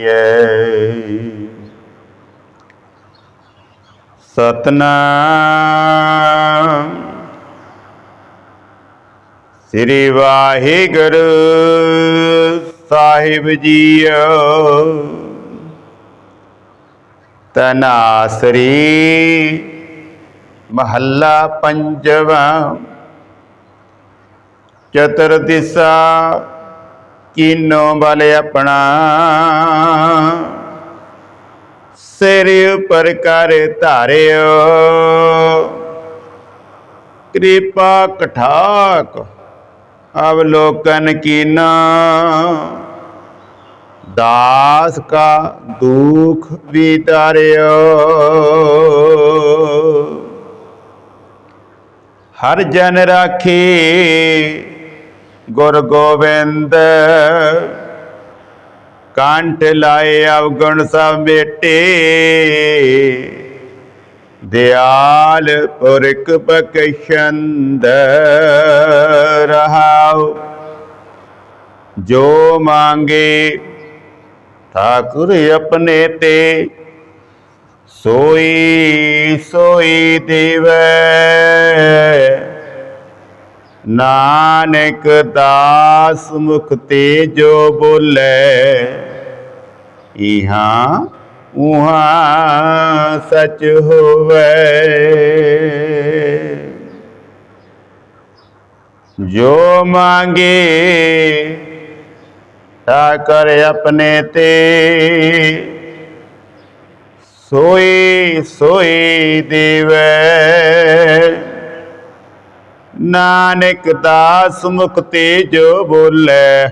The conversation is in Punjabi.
ਦੀਐ ਸਤਨਾਮ। ਸ੍ਰੀ ਵਾਹਿਗੁਰੂ ਸਾਹਿਬ ਜੀਓ। ਤਨਾਸਰੀ ਮਹੱਲਾ ਪੰਜਵਾਂ। ਚਤੁਰ ਦਿਸਾ ਕੀਨੋ ਬਲ ਆਪਣਾ। ਸਿਰ ਉਪਰ ਕਰ ਧਾਰਿਓ। ਕਿਰਪਾ ਕਠਾਕ ਅਵਲੋਕਨ ਕੀਨਾ। ਦਾਸ ਕਾ ਦੁਖ ਵਿਤਾਰਿਓ ਹਰ ਜਨ ਰਾਖੀ ਗੁਰ ਗੋਬਿੰਦ ਕੰਠ ਲਾਏ ਅਵਗੁਣ ਸਭ ਮੇਟੇ। ਦਿਆਲ ਪੁਰਖ ਬਖਸ਼ੰਦ ਰਹਾਉ। ਜੋ ਮੰਗੇ ਠਾਕੁਰ ਆਪਣੇ ਤੇ। ਸੋਈ ਸੋਈ ਦੇਵੈ। ਨਾਨਕ ਦਾਸ ਮੁਖ ਤੇ ਜੋ ਬੋਲੇ ਇਹਾਂ ਉਹਾਂ ਸਚ ਹੋਵੇ ਜੋ ਮੰਗੇ ਤਾ ਕਰ ਆਪਣੇ ਤੇ ਸੋਈ ਸੋਈ ਦੇਵੈ ਨਾਨਕ ਦਾਸ ਮੁਖ ਤੇ ਜੋ ਬੋਲੇ।